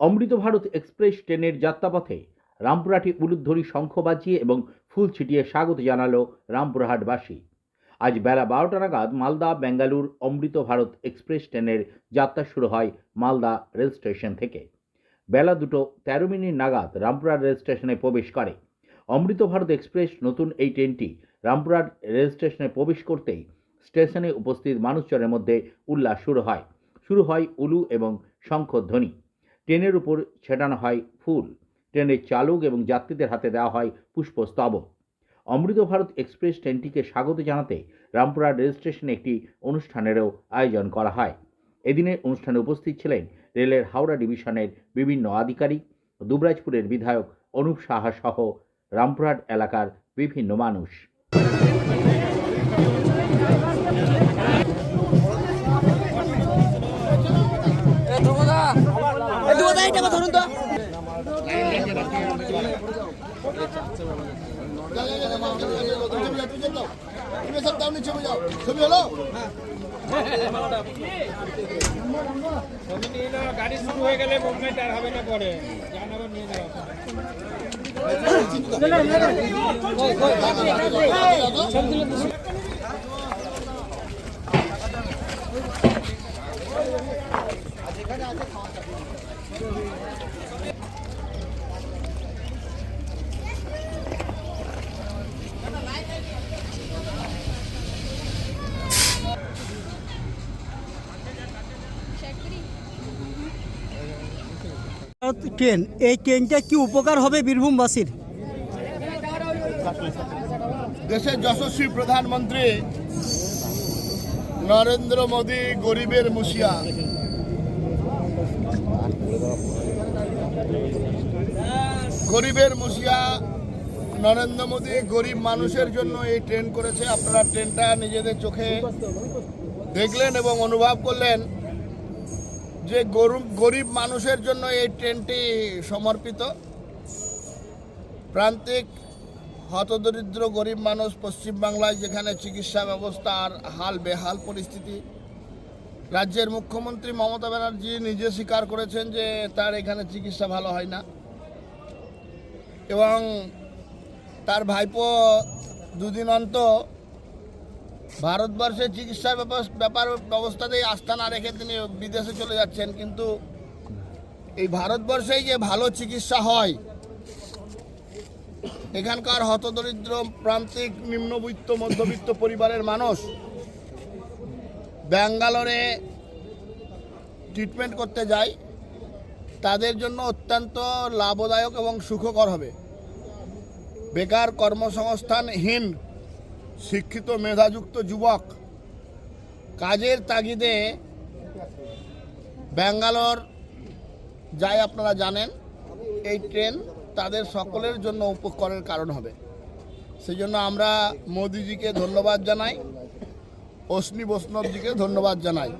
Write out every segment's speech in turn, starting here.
অমৃত Bharat express ট্রেনের যাত্রাপথে রামপুরহাটে উলুধ্বনি শঙ্খ বাজিয়ে এবং ফুল ছিটিয়ে স্বাগত জানালো রামপুরহাটবাসী। আজ বেলা বারোটা নাগাদ মালদা, বেঙ্গালুর অমৃত ভারত এক্সপ্রেস ট্রেনের যাত্রা শুরু হয় মালদা রেল স্টেশন থেকে। বেলা দুটো তেরো মিনিট নাগাদ রামপুরহাট রেল স্টেশনে প্রবেশ করে। অমৃত ভারত এক্সপ্রেস নতুন এই ট্রেনটি রামপুরহাট রেল স্টেশনে প্রবেশ করতেই স্টেশনে উপস্থিত মানুষজনের মধ্যে উল্লাস শুরু হয়। শুরু হয় উলু এবং শঙ্খধ্বনি। ট্রেনের উপর ছেটানো হয় ফুল। ট্রেনের চালক এবং যাত্রীদের হাতে দেওয়া হয় পুষ্পস্তবক। অমৃত ভারত এক্সপ্রেস ট্রেনটিকে স্বাগত জানাতে রামপুরহাট রেল স্টেশনে একটি অনুষ্ঠানেরও আয়োজন করা হয়। এদিনের অনুষ্ঠানে উপস্থিত ছিলেন রেলের হাওড়া ডিভিশনের বিভিন্ন আধিকারিক, দুবরাজপুরের বিধায়ক অনুপ সাহা সহ রামপুরহাট এলাকার বিভিন্ন মানুষ। দাও ছবি যাও ছবি হলো গাড়ি শুরু হয়ে গেলে মুভমেন্ট আর হবে না পরে। যান আবার নিয়ে যাও ট্রেন এই ট্রেনটা কি উপকার হবে বীরভূমবাসীর? দেশের যশস্বী প্রধানমন্ত্রী নরেন্দ্র মোদী গরিবের মুশিয়া। গরিবের মুশিয়া নরেন্দ্র মোদী গরিব মানুষের জন্য এই ট্রেন করেছে। আপনারা ট্রেনটা নিজেদের চোখে দেখলেন এবং অনুভব করলেন। যে গরু গরিব মানুষের জন্য এই ট্রেনটি সমর্পিত। প্রান্তিক হতদরিদ্র গরিব মানুষ পশ্চিমবাংলায় যেখানে চিকিৎসা ব্যবস্থা আর হাল বেহাল পরিস্থিতি। রাজ্যের মুখ্যমন্ত্রী মমতা ব্যানার্জি নিজে স্বীকার করেছেন যে তার এখানে চিকিৎসা ভালো হয় না। এবং তার ভাইপো দুদিন অন্ত ভারতবর্ষের চিকিৎসা ব্যাপার ব্যবস্থাতেই আস্থা না রেখে তিনি বিদেশে চলে যাচ্ছেন, কিন্তু এই ভারতবর্ষেই যে ভালো চিকিৎসা হয়, এখানকার হতদরিদ্র, প্রান্তিক, নিম্নবিত্ত, মধ্যবিত্ত পরিবারের মানুষ ব্যাঙ্গালোরে ট্রিটমেন্ট করতে যায়, তাদের জন্য অত্যন্ত লাভদায়ক এবং সুখকর হবে। বেকার কর্মসংস্থানহীন শিক্ষিত মেধাযুক্ত যুবক। কাজের তাগিদে ব্যাঙ্গালোর যায় আপনারা জানেন, এই ট্রেন তাদের সকলের জন্য উপকারের কারণ হবে। সেই জন্য আমরা মোদিজিকে ধন্যবাদ জানাই, অশ্নি বৈষ্ণবজিকে ধন্যবাদ জানাই।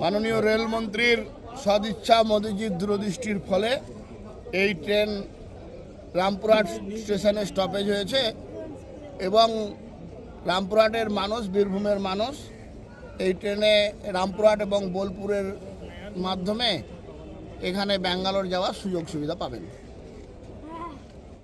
মাননীয় রেলমন্ত্রীর সদিচ্ছা মোদিজির দূরদৃষ্টির ফলে এই ট্রেন রামপুরহাট স্টেশনে স্টপেজ হয়েছে এবং রামপুরহাটের মানুষ, বীরভূমের মানুষ, এই ট্রেনে রামপুরহাট এবং বোলপুরের মাধ্যমে এখানে ব্যাঙ্গালোর যাওয়ার সুযোগ সুবিধা পাবেন।